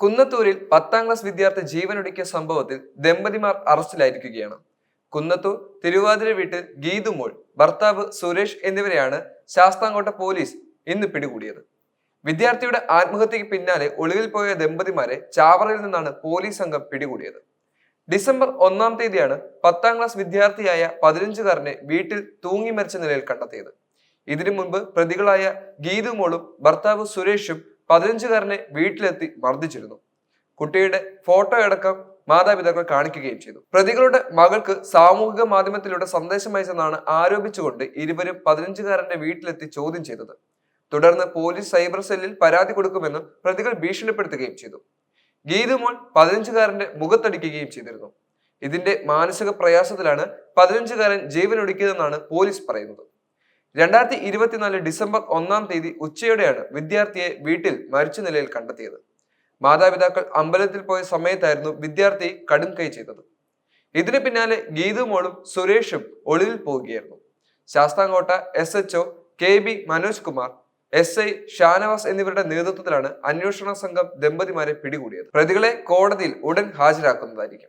കുന്നത്തൂരിൽ പത്താം ക്ലാസ് വിദ്യാർത്ഥി ജീവനൊടുക്കിയ സംഭവത്തിൽ ദമ്പതിമാർ അറസ്റ്റിലായിരിക്കുകയാണ്. കുന്നത്തൂർ തിരുവാതിര വീട്ടിൽ ഗീതുമോൾ ഭർത്താവ് സുരേഷ് എന്നിവരെയാണ് ശാസ്താംകോട്ട പോലീസ് ഇന്ന് പിടികൂടിയത്. വിദ്യാർത്ഥിയുടെ ആത്മഹത്യക്ക് പിന്നാലെ ഒളിവിൽ പോയ ദമ്പതിമാരെ ചാവറയിൽ നിന്നാണ് പോലീസ് സംഘം പിടികൂടിയത്. ഡിസംബർ ഒന്നാം തീയതിയാണ് പത്താം ക്ലാസ് വിദ്യാർത്ഥിയായ പതിനഞ്ചുകാരനെ വീട്ടിൽ തൂങ്ങി മരിച്ച നിലയിൽ കണ്ടെത്തിയത്. ഇതിനു മുൻപ് പ്രതികളായ ഗീതുമോളും ഭർത്താവ് സുരേഷും പതിനഞ്ചുകാരനെ വീട്ടിലെത്തി മർദ്ദിച്ചിരുന്നു. കുട്ടിയുടെ ഫോട്ടോ അടക്കം മാതാപിതാക്കൾ കാണിക്കുകയും ചെയ്തു. പ്രതികളുടെ മകൾക്ക് സാമൂഹിക മാധ്യമത്തിലൂടെ സന്ദേശം അയച്ചെന്നാണ് ആരോപിച്ചുകൊണ്ട് ഇരുവരും പതിനഞ്ചുകാരന്റെ വീട്ടിലെത്തി ചോദ്യം ചെയ്തത്. തുടർന്ന് പോലീസ് സൈബർ സെല്ലിൽ പരാതി കൊടുക്കുമെന്നും പ്രതികൾ ഭീഷണിപ്പെടുത്തുകയും ചെയ്തു. ഗീതുമോൾ പതിനഞ്ചുകാരന്റെ മുഖത്തടിക്കുകയും ചെയ്തിരുന്നു. ഇതിന്റെ മാനസിക പ്രയാസത്തിലാണ് പതിനഞ്ചുകാരൻ ജീവനൊടുക്കിയതെന്നാണ് പോലീസ് പറയുന്നത്. രണ്ടായിരത്തി ഇരുപത്തിനാല് ഡിസംബർ ഒന്നാം തീയതി ഉച്ചയോടെയാണ് വിദ്യാർത്ഥിയെ വീട്ടിൽ മരിച്ച നിലയിൽ കണ്ടെത്തിയത്. മാതാപിതാക്കൾ അമ്പലത്തിൽ പോയ സമയത്തായിരുന്നു വിദ്യാർത്ഥി കടും കൈ ചെയ്തത്. ഇതിന് പിന്നാലെ ഗീതുമോളും സുരേഷും ഒളിവിൽ പോവുകയായിരുന്നു. Sasthamkotta S H O K B Manoj Kumar S I Shanavas എന്നിവരുടെ നേതൃത്വത്തിലാണ് അന്വേഷണ സംഘം ദമ്പതിമാരെ പിടികൂടിയത്. പ്രതികളെ കോടതിയിൽ ഉടൻ ഹാജരാക്കുന്നതായിരിക്കും.